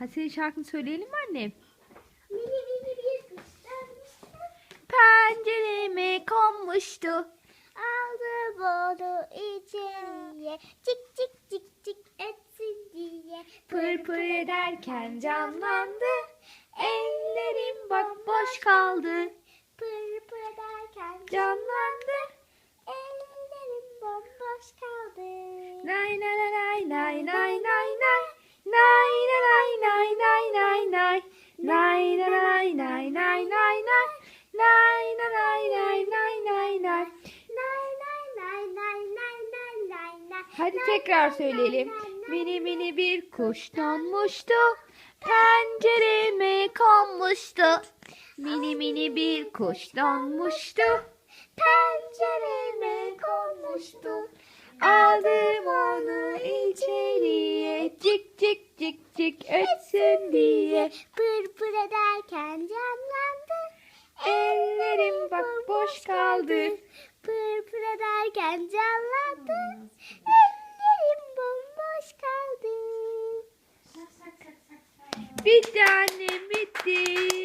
Hadi senin şarkını söyleyelim mi annem? Pencereme konmuştu. Aldım onu içeriye. Cik cik cik cik etsin diye. Pır pır ederken canlandı. Ellerim bak boş kaldı. Pır pır ederken Canlandı. ellerim bomboş kaldı. Nay nay nay nay nay nay. Nay nay nay nay nay nay. Nay nay nay nay nay nay nay. Nay nay nay nay nay. Hadi tekrar söyleyelim. Mini mini bir kuş donmuştu. Pencereme konmuştu. Mini mini bir kuş donmuştu. Pencereme konmuştu. Aldım onu içeriye. Cik cik cik cik ötsün diye. Pır pır ederken canlandı. Ellerim bak boş kaldı. Pır pır ederken canlandı. Ellerim bomboş kaldı. Bitti annem bitti.